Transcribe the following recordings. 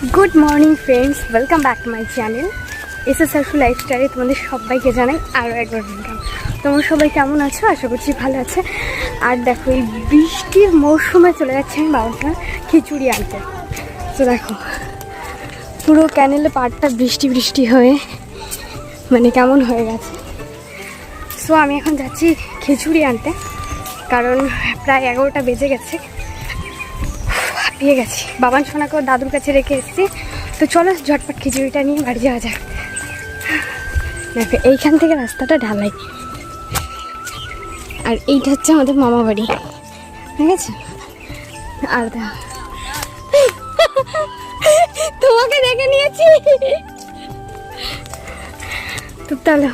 Good morning friends welcome back to my channel S S সার্ফু লাইফস্টাইলে তোমাদের সবাইকে জানাই আরও একবার ওয়েলকাম তোমরা সবাই কেমন আছো? আশা করছি ভালো আছে। আর দেখো, এই বৃষ্টির মৌসুমে চলে যাচ্ছে আমি বাবার খিচুড়ি আনতে। তো দেখো, পুরো ক্যানেলে পাড়টা বৃষ্টি বৃষ্টি হয়ে মানে কেমন হয়ে গেছে। সো আমি এখন যাচ্ছি খিচুড়ি আনতে, কারণ প্রায় এগারোটা বেজে গেছে। হাঁপিয়ে গেছি। বাবান সোনাকেও দাদুর কাছে রেখে এসেছি। তো চলো ঝটপট খিচুড়িটা নিয়ে বাড়ি যাওয়া যাক। দেখো, এইখান থেকে রাস্তাটা ঢালাই। আর এইটা হচ্ছে আমাদের মামা বাড়ি। ঠিক আছে আর তোমাকে দেখে নিয়েছি। তো চলো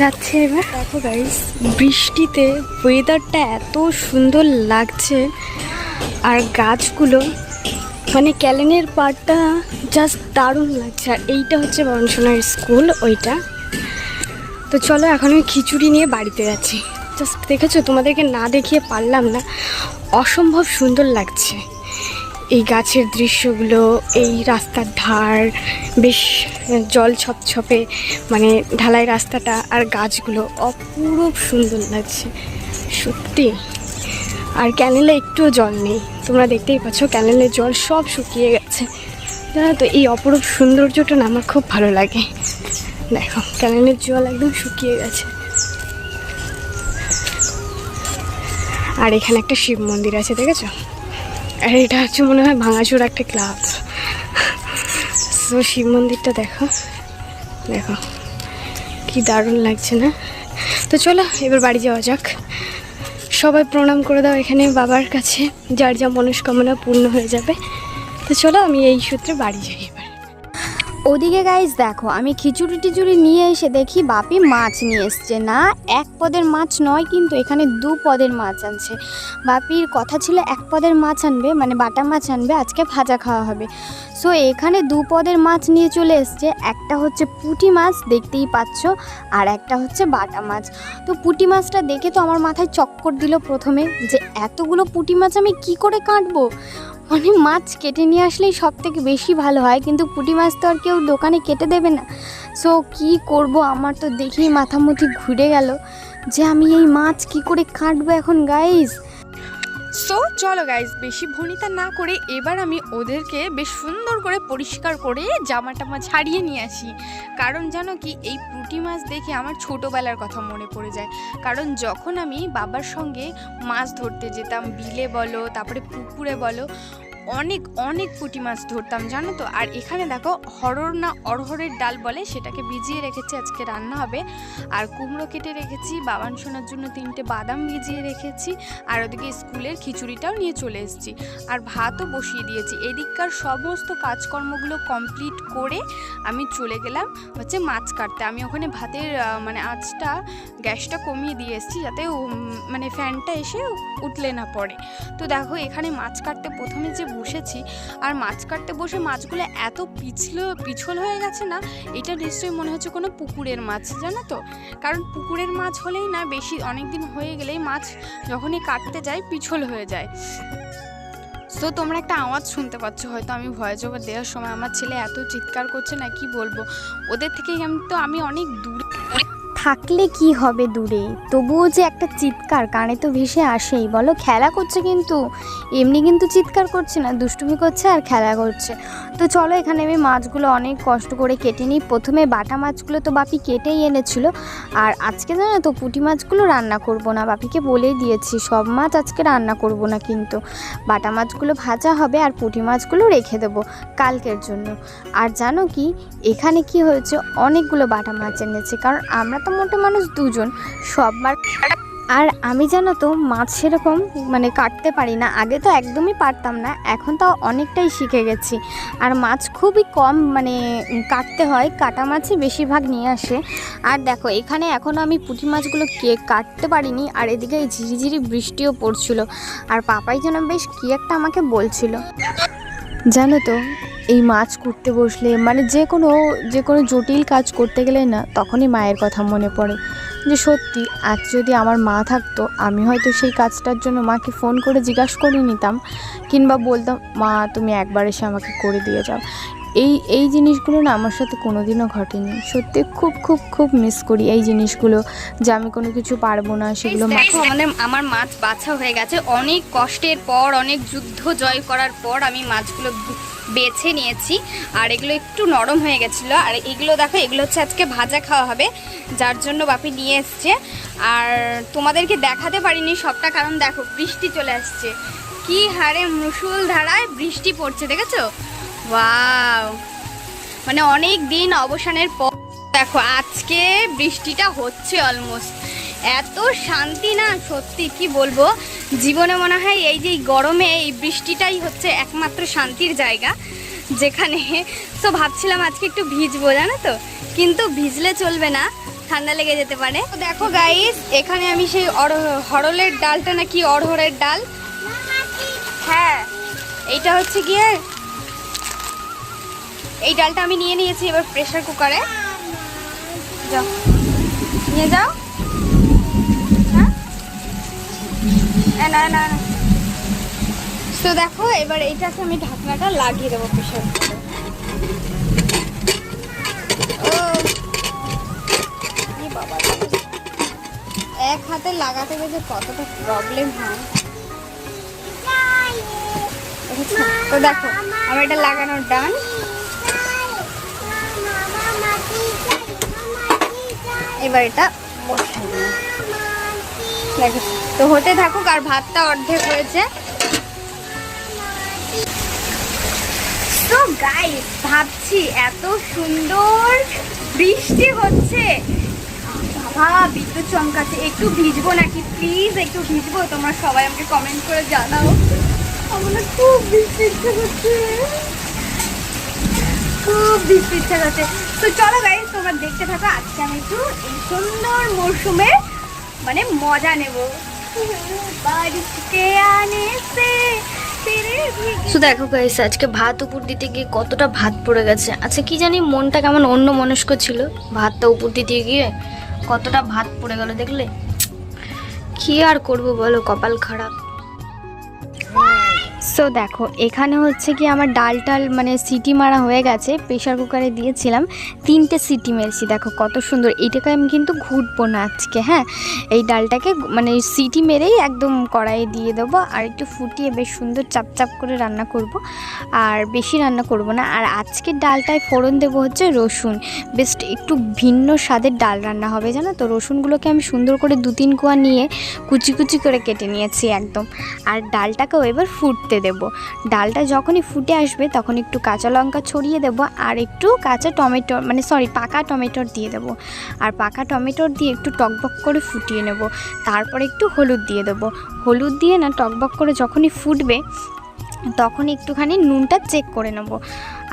যাচ্ছে এবার। দেখো গাইস বৃষ্টিতে ওয়েদারটা এত সুন্দর লাগছে, আর গাছগুলো মানে ক্যালেনের পাড়টা জাস্ট দারুণ লাগছে। আর এইটা হচ্ছে বরণসোনার স্কুল, ওইটা। তো চলো এখন আমি খিচুড়ি নিয়ে বাড়িতে যাচ্ছি। জাস্ট দেখেছ? তোমাদেরকে না দেখিয়ে পারলাম না। অসম্ভব সুন্দর লাগছে। এই গাছের দৃশ্যগুলো, এই রাস্তার ধার, বেশ জল ছপছপে মানে ঢালাই রাস্তাটা আর গাছগুলো অপূরূপ সুন্দর লাগছে, সত্যি। আর ক্যানেলে একটুও জল নেই, তোমরা দেখতেই পাচ্ছ ক্যানেলের জল সব শুকিয়ে গেছে। জানো তো, এই অপরূপ সৌন্দর্যটা না আমার খুব ভালো লাগে। দেখো, ক্যানেলের জল একদম শুকিয়ে গেছে। আর এখানে একটা শিব মন্দির আছে, দেখেছ? আর এটা হচ্ছে মনে হয় ভাঙাচুর একটা ক্লাব। তো শিব মন্দিরটা দেখো। দেখো, কি দারুণ লাগছে না? তো চলো, এবার বাড়ি যাওয়া যাক। সবাই প্রণাম করে দাও এখানে বাবার কাছে। যার যা মনস্কামনা পূর্ণ হয়ে যাবে। তো চলো, আমি এই সূত্রে বাড়ি যাই। ওদিকে গাইজ দেখো, আমি খিচুড়ি টিচুড়ি নিয়ে এসে দেখি বাপি মাছ নিয়ে এসছে। না, এক পদের মাছ নয়, কিন্তু এখানে দু পদের মাছ আনছে। বাপির কথা ছিল এক পদের মাছ আনবে মানে বাটা মাছ আনবে, আজকে ভাজা খাওয়া হবে। সো এখানে দু পদের মাছ নিয়ে চলে এসছে। একটা হচ্ছে পুঁটি মাছ, দেখতেই পাচ্ছ, আর একটা হচ্ছে বাটা মাছ। তো পুঁটি মাছটা দেখে তো আমার মাথায় চক্কর দিল প্রথমে, যে এতগুলো পুঁটি মাছ আমি কি করে কাটবো? মানে মাছ কেটে নিয়ে আসলেই সব থেকে বেশি ভালো হয়, কিন্তু পুঁটি মাছ তো আর কেউ দোকানে কেটে দেবে না। সো কি করব? আমার তো দেখেই মাথামুথি ঘুরে গেল যে আমি এই মাছ কি করে কাটবো এখন গাইজ সো চলো গাইজ বেশি ভনিতা না করে এবার আমি ওদেরকে বেশ সুন্দর করে পরিষ্কার করে জামা টামা ছাড়িয়ে নিয়ে আসি। কারণ জানো কি, এই পুঁটি মাছ দেখে আমার ছোটোবেলার কথা মনে পড়ে যায়। কারণ যখন আমি বাবার সঙ্গে মাছ ধরতে যেতাম, বিলে বলো, তারপরে পুকুরে বলো অনেক অনেক পুঁটি মাছ ধরতাম, জানো তো? আর এখানে দেখো, হরর না অরহরের ডাল বলে, সেটাকে ভিজিয়ে রেখেছি, আজকে রান্না হবে। আর কুমড়ো কেটে রেখেছি, বাবান শোনার জন্য তিনটে বাদাম ভিজিয়ে রেখেছি, আর ওদিকে স্কুলের খিচুড়িটাও নিয়ে চলে এসেছি। আর ভাতও বসিয়ে দিয়েছি। এদিককার সমস্ত কাজকর্মগুলো কমপ্লিট করে আমি চলে গেলাম হচ্ছে মাছ কাটতে। আমি ওখানে ভাতের মানে আঁচটা, গ্যাসটা কমিয়ে দিয়ে এসেছি, যাতে মানে ফ্যানটা এসে উঠলে না পড়ে। তো দেখো, এখানে মাছ কাটতে প্রথমে যে বসেছি, আর মাছ কাটতে বসে মাছগুলো এত পিছল পিছল হয়ে গেছে না, এটা নিশ্চয়ই মনে হচ্ছে কোনো পুকুরের মাছ, জানো তো? কারণ পুকুরের মাছ হলেই না, বেশি অনেক দিন হয়ে গেলেই মাছ যখনই কাটতে যায়, পিছল হয়ে যায়। সো তোমরা একটা আওয়াজ শুনতে পাচ্ছ, হয়তো আমি ভয়েস ওভার দেওয়ার সময়। আমার ছেলে এত চিৎকার করছে না, কি বলব? ওদের থেকে আমি তো, আমি অনেক দূরে থাকলে কি হবে দূরে? তবুও যে একটা চিৎকার, কানে তো ভেসে আসেই। বলো, খেলা করছে কিন্তু? এমনি কিন্তু চিৎকার করছে না, দুষ্টুমি করছে আর খেলা করছে। তো চলো, এখানে আমি মাছগুলো অনেক কষ্ট করে কেটে নিই। প্রথমে বাটা মাছগুলো তো বাপি কেটেই এনেছিল। আর আজকে জানো তো, পুঁটি মাছগুলো রান্না করব না। বাপিকে বলেই দিয়েছি, সব মাছ আজকে রান্না করব না কিন্তু। বাটা মাছগুলো ভাজা হবে আর পুঁটি মাছগুলো রেখে দেবো কালকের জন্য। আর জানো কি, এখানে কি হয়েছে? অনেকগুলো বাটা মাছ এনেছে। কারণ আমরা তো মোটে মানুষ দুজন সববার আর আমি জানো তো, মাছ সেরকম মানে কাটতে পারি না। আগে তো একদমই পারতাম না, এখন তাও অনেকটাই শিখে গেছি। আর মাছ খুবই কম মানে কাটতে হয়, কাটা মাছই বেশিরভাগ নিয়ে আসে। আর দেখো, এখানে এখনও আমি পুঁটি মাছগুলো কে কাটতে পারিনি, আর এদিকে ঝিরিঝিরি বৃষ্টিও পড়ছিল। আর পাপাই যেন বেশ কী একটা আমাকে বলছিল। জানো তো এই মাছ করতে বসলে মানে যে কোনো যে কোনো জটিল কাজ করতে গেলে না তখনই মায়ের কথা মনে পড়ে। যে সত্যি আজ যদি আমার মা থাকতো আমি হয়তো সেই কাজটার জন্য মাকে ফোন করে জিজ্ঞাসা করে নিতাম কিংবা বলতাম মা তুমি একবার এসে আমাকে করে দিয়ে যাও। এই এই জিনিসগুলো না আমার সাথে কোনোদিনও ঘটেনি। সত্যি খুব খুব খুব মিস করি এই জিনিসগুলো যে আমি কোনো কিছু পারব না সেগুলো মা দেখো আমাদের আমার মাছ বাছা হয়ে গেছে। অনেক কষ্টের পর অনেক যুদ্ধ জয় করার পর আমি মাছগুলো বেছে নিয়েছি, আর এগুলো একটু নরম হয়ে গেছিল। আর এগুলো দেখো, এগুলো হচ্ছে আজকে ভাজা খাওয়া হবে, যার জন্য বাপি নিয়ে এসছে। আর তোমাদেরকে দেখাতে পারিনি সবটা, কারণ দেখো, বৃষ্টি চলে আসছে। কি হারে মুসুল ধারায় বৃষ্টি পড়ছে, দেখেছ? ওয়াও! মানে অনেক দিন অবসানের পর দেখো, আজকে বৃষ্টিটা হচ্ছে অলমোস্ট। এত শান্তি না, সত্যি কি বলব? জীবনে মনে হয় এই যে গরমে এই বৃষ্টিটাই হচ্ছে একমাত্র শান্তির জায়গা, যেখানে তো ভাবছিলাম আজকে একটু ভিজবো, জানো তো? কিন্তু ভিজলে চলবে না, ঠান্ডা লেগে যেতে পারে। তো দেখো গাইস এখানে আমি সেই হরলের ডালটা নাকি অড়হরের ডাল? হ্যাঁ এইটা হচ্ছে গিয়ে এই ডালটা আমি নিয়ে নিয়েছি এবার প্রেশার কুকারে যাও। নিয়ে যাও। না না তো দেখো, এবার এইটাকে আমি ঢাকনাটা লাগিয়ে দেবো কুকারে ও। বাবা। এক হাতে লাগাতে গেলে কতটা প্রবলেম হয়। তো দেখো, আমার এটা লাগানোর ডান। এবার এটা বসাই দিলাম। তো হতে থাকুক আর ভাতটা অর্ধেক হয়েছে। তো গাইস ভাবছি এত সুন্দর বৃষ্টি হচ্ছে। বাবা, বিদ্যুৎ চমকাচ্ছে। একটু ভিজবো নাকি? প্লিজ একটু ভিজবো। তোমরা সবাই আমাকে কমেন্ট করে জানাও। আমার খুব বৃষ্টি ইচ্ছে করছে। খুব বৃষ্টি ইচ্ছা করছে। তো চলো গাইস তোমরা দেখতে থাকো। আজকে আমি একটু এই সুন্দর মরশুমে মানে মজা নেব। তো দেখো গাইস আজকে ভাত উপর দিতে গিয়ে কতটা ভাত পড়ে গেছে। আচ্ছা কি জানি মনটা কেমন অন্য মনস্ক ছিল। ভাতটা উপর দিতে গিয়ে কতটা ভাত পড়ে গেল দেখলে? কি আর করব বলো, কপাল খারাপ। সো দেখো, এখানে হচ্ছে কি আমার ডাল টাল মানে সিটি মারা হয়ে গেছে প্রেশার কুকারে দিয়েছিলাম। তিনটে সিটি মেরেছি, দেখো কত সুন্দর। এইটাকে আমি কিন্তু ঘুটবো না আজকে হ্যাঁ? এই ডালটাকে মানে সিটি মেরেই একদম কড়াইয়ে দিয়ে দেবো, আর একটু ফুটিয়ে বেশ সুন্দর চাপ চাপ করে রান্না করব। আর বেশি রান্না করব না। আর আজকের ডালটায় ফোড়ন দেবো হচ্ছে রসুন। বেশ একটু ভিন্ন স্বাদের ডাল রান্না হবে, জানো তো? রসুনগুলোকে আমি সুন্দর করে দু তিন কোয়া নিয়ে কুচি কুচি করে কেটে নিয়েছি একদম। আর ডালটাকেও এবার ফুটতে দেব। ডালটা যখনই ফুটে আসবে তখন একটু কাঁচা লঙ্কা ছড়িয়ে দেব আর একটু কাঁচা টমেটো মানে সরি পাকা টমেটোর দিয়ে দেব। আর পাকা টমেটোর দিয়ে একটু টকবক করে ফুটিয়ে নেব। তারপর একটু হলুদ দিয়ে দেব। হলুদ দিয়ে না টকবক করে যখনই ফুটবে তখন একটুখানি নুনটা চেক করে নেব।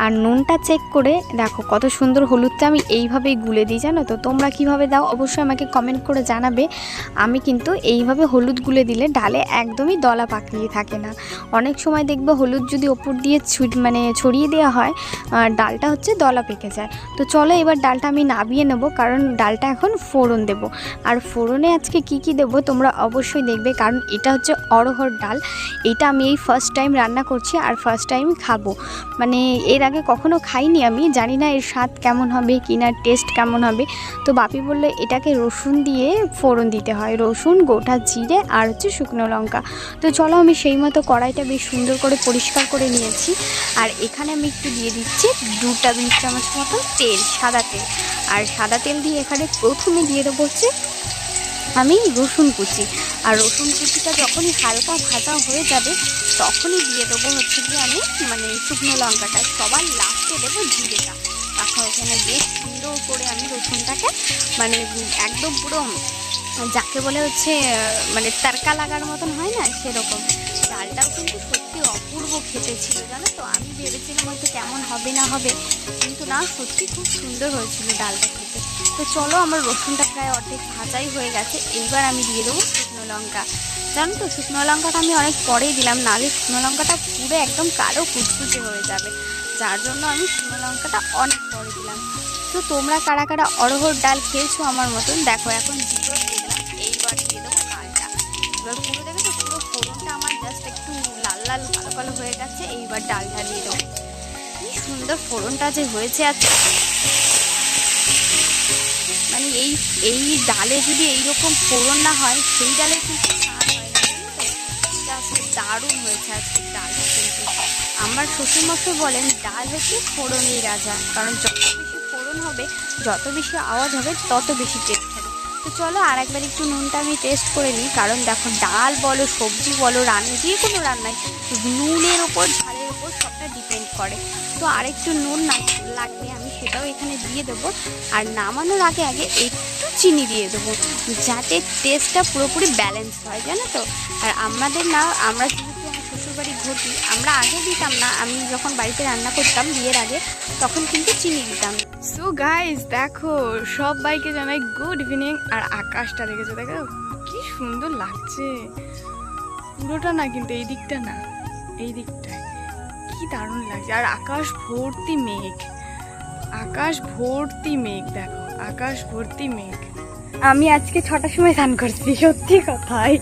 আর নুনটা চেক করে দেখো কত সুন্দর হলুদটা আমি এইভাবেই গুলে দিই, জানো তো? তোমরা কীভাবে দাও অবশ্যই আমাকে কমেন্ট করে জানাবে। আমি কিন্তু এইভাবে হলুদ গুলে দিলে ডালে একদমই দলা পাকিয়ে থাকে না। অনেক সময় দেখবে হলুদ যদি ওপর দিয়ে ছুট মানে ছড়িয়ে দেওয়া হয় ডালটা হচ্ছে দলা পেকে যায়। তো চলো এবার ডালটা আমি নাবিয়ে নেব, কারণ ডালটা এখন ফোড়ন দেব। আর ফোড়নে আজকে কি কি দেব তোমরা অবশ্যই দেখবে, কারণ এটা হচ্ছে অরহর ডাল। এটা আমি এই ফার্স্ট টাইম রান্না করছি, আর ফার্স্ট টাইম খাব। মানে এর আগে কখনো খাইনি আমি, জানি না এর স্বাদ কেমন হবে কি না টেস্ট কেমন হবে। তো বাপি বলল, এটাকে রসুন দিয়ে ফোড়ন দিতে হয়, রসুন, গোটা জিরে আর হচ্ছে শুকনো লঙ্কা। তো চলো আমি সেই মতো কড়াইটা বেশ সুন্দর করে পরিষ্কার করে নিয়েছি। আর এখানে আমি একটু দিয়ে দিচ্ছি দু টেবিল চামচ মতো তেল, সাদা তেল। আর সাদা তেল দিয়ে এখানে প্রথমে দিয়ে দেবো হচ্ছে আমি রসুন কুচি। আর রসুন কুচিটা যখনই হালকা ভাজা হয়ে যাবে, তখনই দিয়ে দেবো হচ্ছে কি আমি মানে শুকনো লঙ্কাটা। সবার লাস্টে দেবো জিরেটা। তখন ওখানে বেশ সুন্দর করে আমি রসুনটাকে মানে একদম পুরো, যাকে বলে হচ্ছে মানে তারকা লাগার মতন হয় না, সেরকম। ডালটাও কিন্তু সত্যি অপূর্ব খেতে ছিল, জানো তো? আমি ভেবেছিলাম হয়তো কেমন হবে না হবে, কিন্তু না, সত্যি খুব সুন্দর হয়েছিল ডালটা খেতে। তো চলো, আমার রসুনটা প্রায় অর্ধেক ভাজাই হয়ে গেছে। এইবার আমি দিয়ে দেবো শুকনো লঙ্কা। জানো তো, শুকনো লঙ্কাটা আমি অনেক পরেই দিলাম। নাহলে শুকনো লঙ্কাটা পুরো একদম কালো কুচকুচে হয়ে যাবে। যার জন্য আমি শুকনো লঙ্কাটা অনেক পরে দিলাম। তো তোমরা কারা কারা অরহর ডাল খেয়েছো আমার মতন, দেখো, এখন দুটো এইবার দিয়ে দেবো ডালটা এবার পুরো দেখেছ পুরো ফোড়নটা আমার জাস্ট একটু লাল লাল, কালো কালো হয়ে গেছে। এইবার ডালটা দিয়ে দেবো। কি সুন্দর ফোড়নটা যে হয়েছে আজকে মানে এই এই ডালে যদি এইরকম ফোড়ন না হয়, সেই ডালে কিন্তু দারুণ হয়েছে আজকে ডাল কিন্তু। আমার শ্বশুরমশাই বলেন, ডাল হচ্ছে ফোড়নই রাজা, কারণ যত বেশি ফোড়ন হবে, যত বেশি আওয়াজ হবে, তত বেশি টেস্ট হবে। তো চলো আর একবার একটু নুনটা আমি টেস্ট করে নিই, কারণ দেখো, ডাল বলো, সবজি বলো, রান্না, যে কোনো রান্নায় নুনের ওপর, ঝালের ওপর সবটা ডিপেন্ড করে। তো আরেকটু নুন না, লাগবে আমি। সেটাও এখানে দিয়ে দেবো। আর নামানোর আগে আগে একটু চিনি দিয়ে দেবো, যাতে টেস্টটা পুরোপুরি ব্যালেন্স হয়, জানো তো? আর আমাদের না, আমরা শ্বশুরবাড়ি ঘটি আমরা আগে দিতাম না। আমি যখন বাড়িতে রান্না করতাম বিয়ের আগে, তখন কিন্তু চিনি দিতাম। সো গাইস দেখো সব বাইকে জানাই গুড ইভিনিং আর আকাশটা দেখেছ, দেখো? কি সুন্দর লাগছে। পুরোটা না কিন্তু এই দিকটা না, এই দিকটায়। কি দারুণ লাগছে। আর আকাশ ভর্তি মেঘ। আকাশ ভর্তি মেঘ, দেখো, আকাশ ভর্তি মেঘ। আমি আজকে ছটার সময় স্নান করছি, সত্যি কথাই।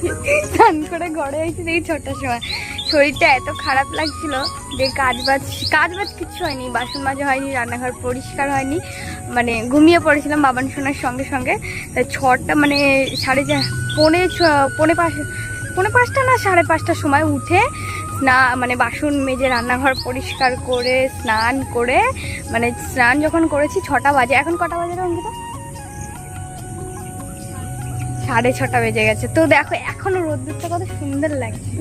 স্নান করে ঘরে হয়েছি দেখি ছটার সময়। শরীরটা এত খারাপ লাগছিল যে কাজ বাজ কাজ বাজ কিচ্ছু হয়নি, বাসন মাজা হয়নি, রান্নাঘর পরিষ্কার হয়নি। মানে ঘুমিয়ে পড়েছিলাম বাবান শোনার সঙ্গে সঙ্গে। তাই ছটা মানে সাড়ে পৌনে পৌনে পাঁচ, পৌনে পাঁচটা না সাড়ে পাঁচটার সময় উঠে স্না মানে বাসন মেজে রান্নাঘর পরিষ্কার করে, স্নান করে মানে স্নান যখন করেছি ছটা বাজে। এখন কটা বাজে রে অঙ্কিতা? সাড়ে ছটা বেজে গেছে। তো দেখো, এখনও রোদ্দুরটা কত সুন্দর লাগছে।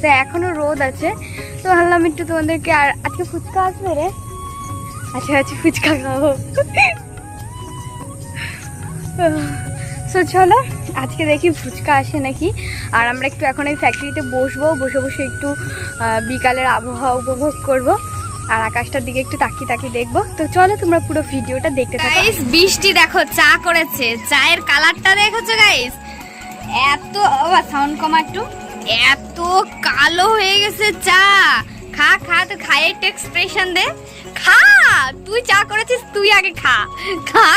তো এখনও রোদ আছে। তো ভাবলাম একটু তোমাদেরকে আর, আজকে ফুচকা আসবে রে? আচ্ছা আচ্ছা ফুচকা খাব। সো চলো, আজকে দেখি ফুচকা আসে নাকি। আর আমরা একটু এখন এই ফ্যাক্টরিতে বসবো, বসে বসে একটু বিকালের আবহাওয়া উপভোগ করব। আর আকাশটার দিকে একটু তাকিয়ে তাকিয়ে দেখব। তো চলো, তোমরা পুরো ভিডিওটা দেখতে থাকো। বৃষ্টি দেখো, চা করেছে। চায়ের কালারটা দেখেছ গাইস এত সাউন্ড কমা একটু এত কালো হয়ে গেছে চা। খা খা তো খাই একটু এক্সপ্রেশন দে। খা, তুই চা করেছিস তুই আগে খা। খা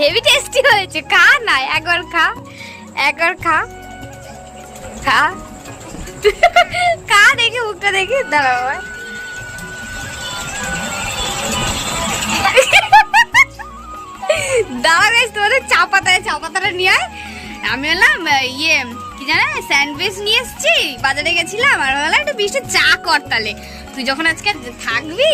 হেভি টেস্টি হয়েছে, খা না, একবার খা একবার খা। খা। খা দেখি, মুখটা দেখি দাঁড়াও দাঁড়া গাইস তোমাদের চা পাতায়, চা পাতাটা নিয়ে আয়। আমি বললাম ইয়ে কি জানে, স্যান্ডউইচ নিয়ে এসেছি, বাজারে গেছিলাম, আর বললাম, একটু বৃষ্টি চা কর তাহলে। তুই যখন আজকে থাকবি,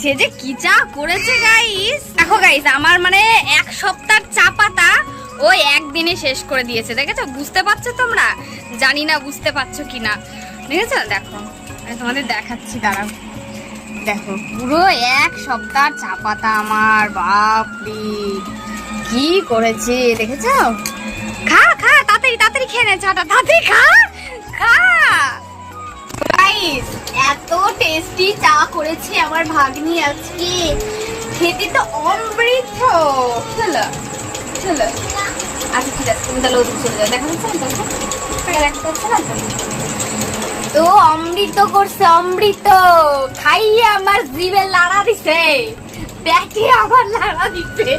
সে যে কি চা করেছে গাইস দেখো গাইস আমার মানে এক সপ্তাহ চা পাতা ওই একদিনে শেষ করে দিয়েছে, দেখেছ? বুঝতে পারছ তোমরা? জানি না, বুঝতে পারছ কি না দেখেছ? দেখো, আমি তোমাদের দেখাচ্ছি, দাঁড়াও। দেখো, পুরো এক সপ্তাহ চা পাতা আমার, বাপরে! কি করেছে, দেখেছ? খা খা, তাড়াতাড়ি তাড়াতাড়ি খেয়ে নে, চাটা, তাড়াতাড়ি খা খা। গাইস এত টেস্টি চা করেছে আমার ভাগ্নি আজকে। খেতে তো অমৃত। চলো আচ্ছা না তো? অমৃত করছে, অমৃত। খাইয়ে আমার জিভে লাড়া দিছে। পেটে আবার লাড়া দিছে।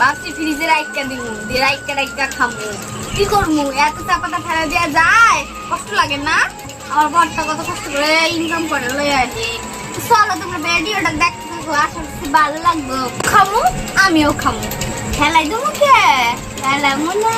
ভাবছি ফ্রিজে রাইটকা দিব, দিয়ে রাইটকা রাইটকা খাব কি করমু? এত চা পাতা ফেলা দেওয়া যায়? কষ্ট লাগে না? আমার বরটা কত কষ্ট করে ইনকাম করে লয়ে আসে চলো তোমরা ভিডিওটা দেখতে থাকো, আশা করছি ভালো লাগবে। খামো, আমিও খামো। খেলাই দেবো কে? খেলামু না।